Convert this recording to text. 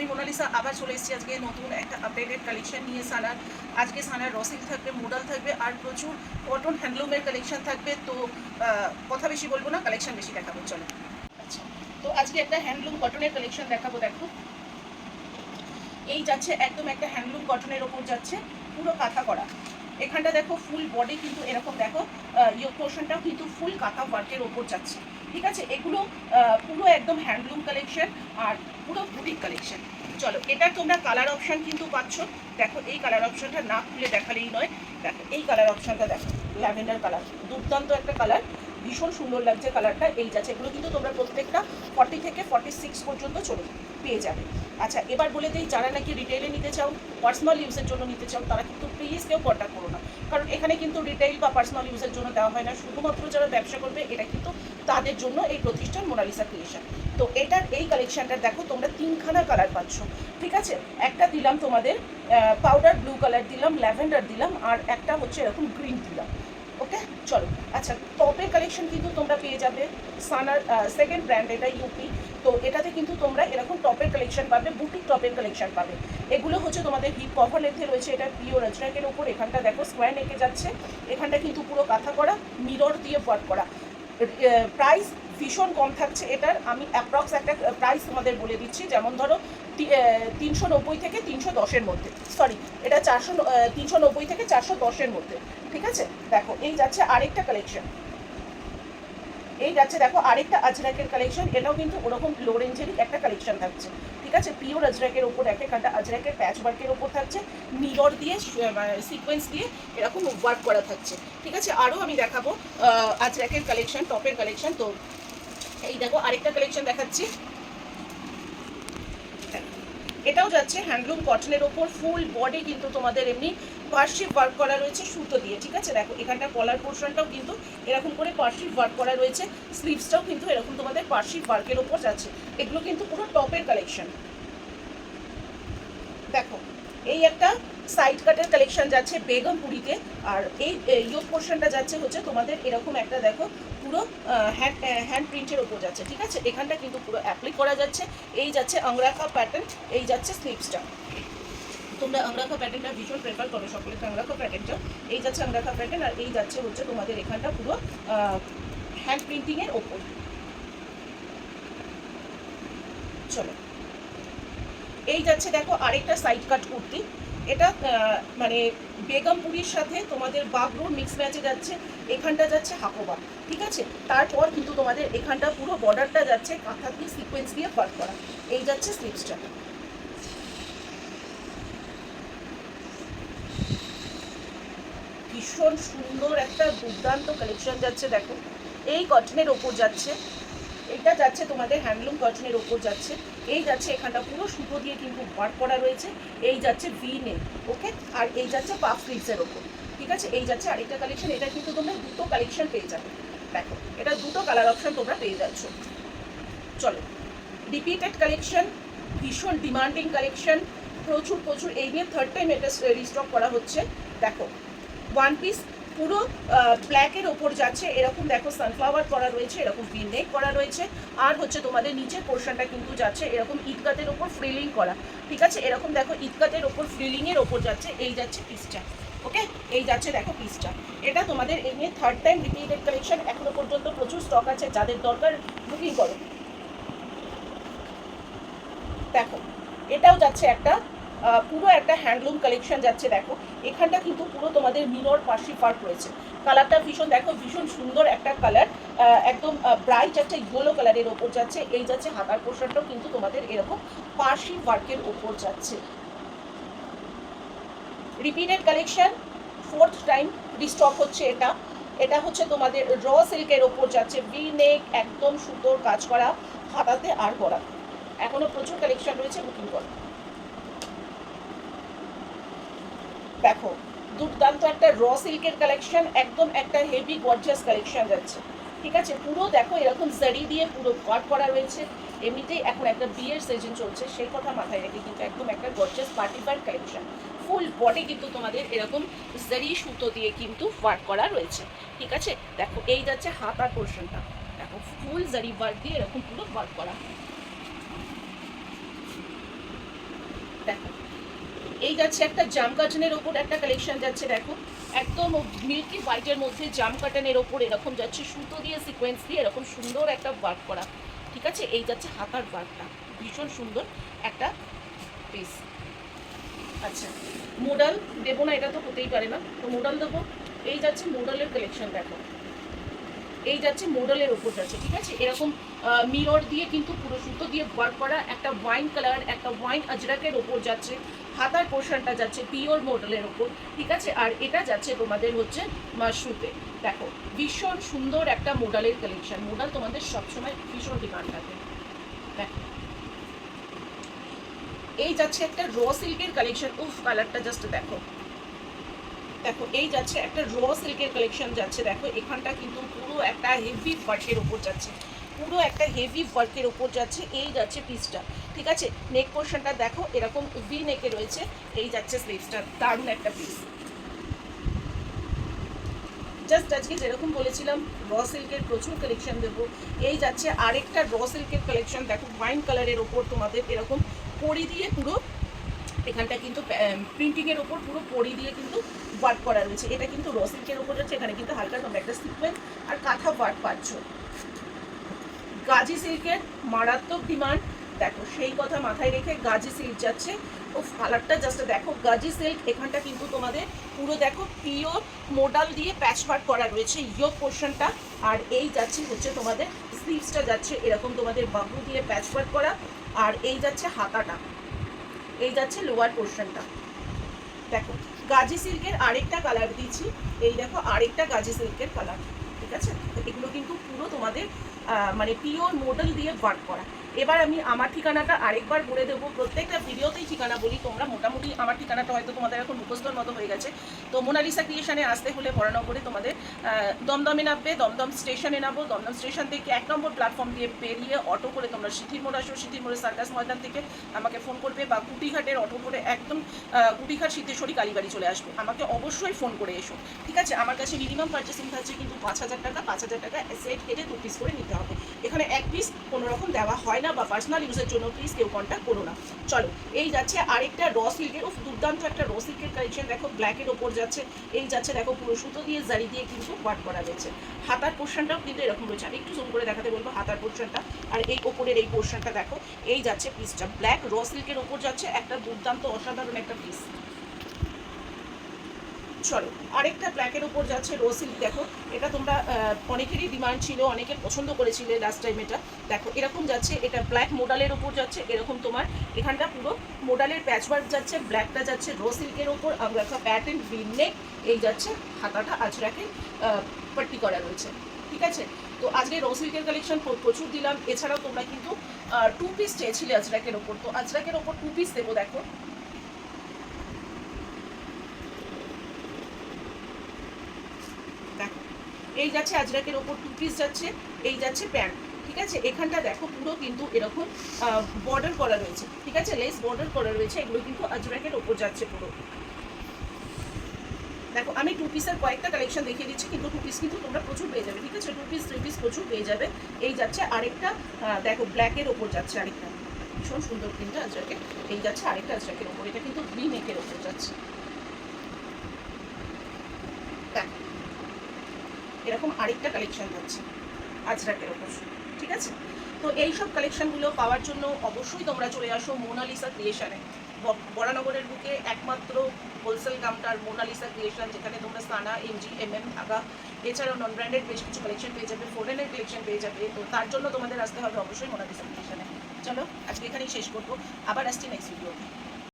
আমি মোনালিসা আবার চলে এসেছি আজকে নতুন একটা আপডেটেড কালেকশন নিয়ে সানার আজকে সানার রসিল থাকবে মোডাল থাকবে আর প্রচুর কটন হ্যান্ডলুমের কালেকশন থাকবে। তো কথা বেশি বলব না কালেকশন বেশি দেখাবো, চলো। আচ্ছা তো আজকে একটা হ্যান্ডলুম কটনের কালেকশন দেখাবো, দেখো। এই যাচ্ছে একদম একটা হ্যান্ডলুম কটনের ওপর যাচ্ছে, পুরো কাঁথা করা। এখানটা দেখো ফুল বডি কিন্তু এরকম দেখো ইয়োগ পোর্শনটাও কিন্তু ফুল কাঁথা ওয়ার্কের ওপর যাচ্ছে। ঠিক আছে? এগুলো পুরো একদম হ্যান্ডলুম কালেকশন আর পুরো বুটিক কালেকশন চলো, এটা তোমরা কালার অপশান কিন্তু পাচ্ছ। দেখো, এই কালার অপশানটা না খুলে দেখালেই নয়। দেখো, এই কালার অপশানটা দেখো ল্যাভেন্ডার কালার দুর্দান্ত একটা কালার ভীষণ সুন্দর লাগছে কালারটা এই যাচ্ছে। এগুলো কিন্তু তোমরা প্রত্যেকটা ফর্টি থেকে ফর্টি সিক্স পর্যন্ত চলে, পেয়ে যাবে। আচ্ছা এবার বলে দিই, যারা নাকি রিটেলে নিতে চাও পার্সোনাল ইউজের জন্য নিতে চাও, তারা কিন্তু প্লিজ কেউ কন্ট্যাক্ট করো না। কারণ এখানে কিন্তু রিটেল বা পার্সোনাল ইউজের জন্য দেওয়া হয় না। শুধুমাত্র যারা ব্যবসা করবে, এটা কিন্তু তাদের জন্য এই প্রতিষ্ঠান মোনালিসা ক্রিয়েশন তো এটার এই কালেকশনটা দেখো, তোমরা তিনখানা কালার পাচ্ছ। ঠিক আছে? একটা দিলাম তোমাদের পাউডার ব্লু কালার দিলাম ল্যাভেন্ডার দিলাম, আর একটা হচ্ছে এরকম গ্রিন দিলাম। ওকে? চলো। আচ্ছা টপের কালেকশন কিন্তু তোমরা পেয়ে যাবে। সানার সেকেন্ড ব্র্যান্ড এটা ইউপি তো এটাতে কিন্তু তোমরা এরকম টপের কালেকশন পাবে বুটিক টপের কালেকশন পাবে। এগুলো হচ্ছে তোমাদের হিপ কভার লেন্থে রয়েছে, এটা পিওর আজরাকের ওপর এখানটা দেখো স্কোয়ার নেকে যাচ্ছে। এখানটা কিন্তু পুরো কাঁথা করা মিরর দিয়ে ওয়ার্ক করা। প্রাইস ভীষণ কম থাকছে এটার। আমি অ্যাপ্রক্স একটা প্রাইস তোমাদের বলে দিচ্ছি, যেমন ধরো তিনশো নব্বই থেকে তিনশো দশের মধ্যে। সরি এটা চারশো তিনশো নব্বই থেকে চারশো দশের মধ্যে। ঠিক আছে? দেখো, এই যাচ্ছে আরেকটা কালেকশন এই যাচ্ছে, দেখো, আরেকটা আজরাকের কালেকশন এটাও কিন্তু ওরকম লো রেঞ্জেরই একটা কালেকশন থাকছে। ঠিক আছে? পিওর আজরাকের ওপর এক একটা আজরাকের প্যাচ ওয়ার্কের ওপর থাকছে। মিরর দিয়ে সিকোয়েন্স দিয়ে এরকম ওয়ার্ক করা থাকছে। ঠিক আছে? আরও আমি দেখাবো আজরাকের কালেকশন টপের কালেকশন তো এই দেখো, আরেকটা কালেকশন দেখাচ্ছি। এটাও যাচ্ছে হ্যান্ডলুম কটনের ওপর ফুল বডি কিন্তু তোমাদের এমনি পার্শ্বিক ওয়ার্ক করা রয়েছে সুতো দিয়ে, ঠিক আছে? দেখো এখানটা কলার পোর্শনটাও কিন্তু এরকম করে পার্শিপ ওয়ার্ক করা রয়েছে স্লিভসটাও কিন্তু এরকম তোমাদের পার্শ্বিক ওয়ার্কের ওপর যাচ্ছে। এগুলো কিন্তু পুরো টপের কালেকশন দেখো, এই একটা সাইড কাটের কালেকশন যাচ্ছে বেগমপুরিতে। আর এই ইয়োগ পোর্শনটা যাচ্ছে হচ্ছে তোমাদের এরকম একটা দেখো, পুরো হ্যান্ড হ্যান্ড প্রিন্টের ওপর যাচ্ছে, ঠিক আছে? এখানটা কিন্তু পুরো অ্যাপ্লাই করা যাচ্ছে। এই যাচ্ছে আংরাখা প্যাটার্ন এই যাচ্ছে স্লিপসটা তোমরা আংরাখা প্যাটার্নটা ভীষণ প্রেফার করো সকলে, তো আংরাখা প্যাটার্নটা এই যাচ্ছে আংরাখা প্যাটার্ন আর এই যাচ্ছে হচ্ছে তোমাদের এখানটা পুরো হ্যান্ড প্রিন্টিংয়ের ওপর চলো। এই যাচ্ছে দেখো আরেকটা সাইড কাট কুর্তি। এটা মানে বেগমপুরির সাথে তোমাদের বাগরুর মিক্স ম্যাচে যাচ্ছে, এখানটা যাচ্ছে হাকোবা ঠিক আছে? তারপর কিন্তু তোমাদের এখানটা পুরো বর্ডারটা যাচ্ছে কাঁথা দিয়ে সিকোয়েন্স দিয়ে ওয়ার্ক করা, এই যাচ্ছে স্লিপসটা ভীষণ সুন্দর একটা দুর্দান্ত কালেকশন যাচ্ছে, দেখো। এই কটনের ওপর যাচ্ছে এটা যাচ্ছে তোমাদের হ্যান্ডলুম কটনের ওপর যাচ্ছে। এই যাচ্ছে এখানটা পুরো সুতো দিয়ে কিন্তু ওয়ার্ক করা রয়েছে। এই যাচ্ছে ভি নে ওকে আর এই যাচ্ছে পাফ স্লিভসের ওপর, ঠিক আছে? এই যাচ্ছে আরেকটা কালেকশন এটা কিন্তু তোমরা দুটো কালেকশন পেয়ে যাবে। দেখো, এটা দুটো কালার অপশন তোমরা পেয়ে যাচ্ছ। চলো রিপিটেড কালেকশন ভীষণ ডিমান্ডিং কালেকশন প্রচুর প্রচুর, এই নিয়ে থার্ড টাইম এটা রিস্টক করা হচ্ছে। দেখো ওয়ান পিস পুরো ব্ল্যাকের ওপর যাচ্ছে। এরকম দেখো সানফ্লাওয়ার করা রয়েছে, এরকম নেক করা রয়েছে। আর হচ্ছে তোমাদের নিচের পোর্শনটা কিন্তু যাচ্ছে এরকম ইটকাতের ওপর ফ্রিলিং করা। ঠিক আছে? এরকম দেখো ইটকাতের ওপর ফ্রিলিংয়ের ওপর যাচ্ছে, এই যাচ্ছে পিসটা ওকে এই যাচ্ছে দেখো পিসটা এটা তোমাদের এই নিয়ে থার্ড টাইম রিপিটেড কালেকশন এখনও পর্যন্ত প্রচুর স্টক আছে, যাদের দরকার বুকিং করো। দেখো, এটাও যাচ্ছে একটা পুরো একটা হ্যান্ডলুম কালেকশন যাচ্ছে, দেখো। এখানটা কিন্তু পুরো তোমাদের মিরর পার্সি পার্ক রয়েছে। কালারটা ভীষণ, দেখো, ভীষণ সুন্দর একটা কালার একদম ব্রাইট একটা ইয়েলো কালারের ওপর যাচ্ছে। এই যাচ্ছে হাতার পোশাকটাও কিন্তু তোমাদের এরকম পার্সি ওয়ার্কের ওপর যাচ্ছে। Repeated collection fourth time restock হচ্ছে এটা। এটা হচ্ছে তোমাদের র সিল্কের ওপর যাচ্ছে। ভি নেক একদম সুন্দর কাজ করা, হাতাতে আর করা এখনও প্রচুর কালেকশন রয়েছে বুকিং করো। দেখো, দুর্দান্ত একটা র সিল্কের কালেকশন একদম একটা হেভি গর্জিয়াস কালেকশন যাচ্ছে। ঠিক আছে? পুরো দেখো, এরকম জারি দিয়ে পুরো কাট করা রয়েছে। এমনিতেই এখন একটা বিয়ের সিজন চলছে, সেই কথা মাথায় রেখে কিন্তু একদম একটা গর্জিয়াস পার্টি পার কালেকশন ফুল বডি কিন্তু তোমাদের এরকম জারি সুতো দিয়ে কিন্তু ওয়ার্ক করা রয়েছে। ঠিক আছে? দেখো, এই যাচ্ছে হাতার পোর্শনটা দেখো ফুল জারি ওয়ার্ক দিয়ে এরকম পুরো ওয়ার্ক করা। দেখো এই যাচ্ছে একটা জাম কাটনের ওপর একটা কালেকশন যাচ্ছে, দেখো। একদম মিল্কি হোয়াইটের মধ্যে জাম কাটনের ওপর এরকম যাচ্ছে, সুতো দিয়ে সিকোয়েন্স দিয়ে এরকম সুন্দর একটা ওয়ার্ক করা। ঠিক আছে? এই যাচ্ছে হাতার ওয়ার্কটা ভীষণ সুন্দর একটা পিস আচ্ছা মোডাল দেবো না, এটা তো হতেই পারে না। তো মোডাল দেবো। এই যাচ্ছে মোডালের কালেকশন দেখো। এই যাচ্ছে মোডালের ওপর যাচ্ছে ঠিক আছে? এরকম মিরর দিয়ে কিন্তু পুরো সুতো দিয়ে ওয়ার্ক করা, একটা ওয়াইন কালার একটা ওয়াইন আজরাকের ওপর যাচ্ছে, হাতার পোর্শনটা যাচ্ছে পিওর মডেলের ওপর ঠিক আছে? আর এটা যাচ্ছে তোমাদের হচ্ছে মাশরুতে দেখো, ভীষণ সুন্দর একটা মোডালের কালেকশন মোডাল তোমাদের সবসময় ভীষণ ডিমান্ড থাকে দেখো। এই যাচ্ছে একটা র সিল্কের কালেকশন উফ কালারটা জাস্ট দেখো। দেখো, এই যাচ্ছে একটা র সিল্কের কালেকশন যাচ্ছে। দেখো, এখানটা কিন্তু পুরো একটা হেভি ওয়ার্কের ওপর যাচ্ছে। পুরো একটা হেভি ওয়ার্কের ওপর যাচ্ছে, এই যাচ্ছে পিসটা ঠিক আছে? নেক পোর্শনটা দেখো, এরকম ভি নেকে রয়েছে, এই যাচ্ছে স্লিভসটা দারুণ একটা পিস জাস্ট আজকে যেরকম বলেছিলাম র সিল্কের প্রচুর কালেকশন দেবো। এই যাচ্ছে আরেকটা র সিল্কের কালেকশন দেখো ওয়াইন কালারের ওপর তোমাদের এরকম পরি দিয়ে পুরো, এখানটা কিন্তু প্রিন্টিংয়ের ওপর পুরো পরি দিয়ে কিন্তু ওয়ার্ক করা রয়েছে। এটা কিন্তু র সিল্কের ওপর যাচ্ছে এখানে কিন্তু হালকা তোমরা একটা সিকোয়েন্স আর কাঁথা ওয়ার্ক পাচ্ছ। গাজি সিল্কের মারাত্মক ডিমান্ড দেখো, সেই কথা মাথায় রেখে গাজি সিল্ক যাচ্ছে। ও কালারটা জাস্ট দেখো, গাজি সিল্ক, এখানটা কিন্তু তোমাদের পুরো দেখো পিওর মোডাল দিয়ে প্যাচ ওয়ার্ক করা রয়েছে ইয়োগ পোর্শনটা আর এই যাচ্ছে হচ্ছে তোমাদের স্লিভসটা যাচ্ছে, এরকম তোমাদের বাহু দিয়ে প্যাচ ওয়ার্ক করা। আর এই যাচ্ছে হাতাটা, এই যাচ্ছে লোয়ার পোর্শনটা দেখো গাজি সিল্কের আরেকটা কালার দিচ্ছি। এই দেখো, আরেকটা গাজি সিল্কের কালার ঠিক আছে? এগুলো কিন্তু পুরো তোমাদের মানে পিওর মডেল দিয়ে ওয়ার্ক করা। এবার আমি আমার ঠিকানাটা আরেকবার বলে দেবো। প্রত্যেকটা ভিডিওতেই ঠিকানা বলি। তোমরা মোটামুটি আমার ঠিকানাটা হয়তো তোমাদের এখন মুখস্থর মতো হয়ে গেছে। তো মোনালিসা ক্রিয়েশনে আসতে হলে বরানগরে তোমাদের দমদমে নামবে, দমদম স্টেশনে নামবো দমদম স্টেশন থেকে এক নম্বর প্ল্যাটফর্ম দিয়ে বেরিয়ে অটো করে তোমরা সিথির মোড় আসো। সিথির মোড়ে সার্কাস ময়দান থেকে আমাকে ফোন করবে বা কুটিঘাটের অটো করে একদম কুটিঘাট সিদ্ধেশ্বরী কালীবাড়ি চলে আসবে। আমাকে অবশ্যই ফোন করে এসো। ঠিক আছে? আমার কাছে মিনিমাম পার্চেসিং থাকছে কিন্তু পাঁচ হাজার টাকা। পাঁচ হাজার টাকা সেট কেটে দু পিস করে নিতে হবে। এখানে এক পিস কোনো রকম দেওয়া হয় না বা পার্সোনাল ইউজের জন্য প্লিজ কেউ কন্ট্যাক্ট করো না। চলো, এই যাচ্ছে আরেকটা র সিল্কের উফ, দুর্দান্ত একটা র সিল্কের কালেকশন দেখো ব্ল্যাকের ওপর যাচ্ছে, এই যাচ্ছে, দেখো, পুরো সুতো দিয়ে, জারি দিয়ে কিন্তু ওয়ার্ক করা রয়েছে হাতার পোর্শনটাও কিন্তু এরকম রয়েছে। আমি একটু জুম করে দেখাতে বলব হাতার পোর্শনটা আর এই ওপরের এই পোর্শনটা দেখো, এই যাচ্ছে পিসটা ব্ল্যাক র সিল্কের ওপর যাচ্ছে একটা দুর্দান্ত অসাধারণ একটা পিস চলো আরেকটা ব্ল্যাকের উপর যাচ্ছে রো সিল্ক দেখো। এটা তোমরা অনেকেরই ডিমান্ড ছিল, অনেকে পছন্দ করেছিলে লাস্ট টাইম এটা। দেখো, এরকম যাচ্ছে, এটা ব্ল্যাক মোডালের উপর যাচ্ছে, এরকম তোমার। এখানটা পুরো মোডালের প্যাচওয়ার্ক যাচ্ছে ব্ল্যাকটা যাচ্ছে রো সিল্কের ওপর আমরা প্যাটার্ন নেক এই যাচ্ছে হাতাটা আজরাকে পাট্টি করা রয়েছে। ঠিক আছে? তো আজকে রো সিল্কের কালেকশন প্রচুর দিলাম। এছাড়াও তোমরা কিন্তু টু পিস চেয়েছিলে আজরাকের ওপর তো আজরাকের ওপর টু পিস দেবো, দেখো। এই যাচ্ছে আজরাকের ওপর টু পিস যাচ্ছে, এই যাচ্ছে প্যান্ট ঠিক আছে? এখানটা দেখো পুরো কিন্তু এরকম বর্ডার করা রয়েছে, ঠিক আছে? লেস বর্ডার করা রয়েছে, এগুলো কিন্তু আজরাকের ওপর যাচ্ছে পুরো। দেখো, আমি টু পিসের কয়েকটা কালেকশন দেখিয়ে দিচ্ছি, কিন্তু টু পিস কিন্তু তোমরা প্রচুর পেয়ে যাবে, ঠিক আছে? টু পিস থ্রি পিস প্রচুর পেয়ে যাবে। এই যাচ্ছে আরেকটা দেখো ব্ল্যাকের ওপর যাচ্ছে আরেকটা। ভীষণ সুন্দর কিন্তু আজরাকে এই যাচ্ছে আরেকটা আজরাকের ওপর, এটা কিন্তু ভি নেকের ওপর যাচ্ছে দেখো এরকম আরেকটা কালেকশন যাচ্ছে আজরাকের ওপর ঠিক আছে? তো এই সব কালেকশনগুলো পাওয়ার জন্য অবশ্যই তোমরা চলে আসো মোনালিসা ক্রিয়েশনে বরানগরের বুকে একমাত্র হোলসেল কাউন্টার মোনালিসা ক্রিয়েশন যেখানে তোমরা সানা এমজি এম এম থাকা এছাড়াও নন ব্র্যান্ডেড বেশ কিছু কালেকশন পেয়ে যাবে ফোরেনের কালেকশন পেয়ে যাবে, তো তার জন্য তোমাদের আসতে হবে অবশ্যই মোনালিসা ক্রিয়েশনে চলো, আজকে এখানেই শেষ করব। আবার আসছি নেক্সট ভিডিও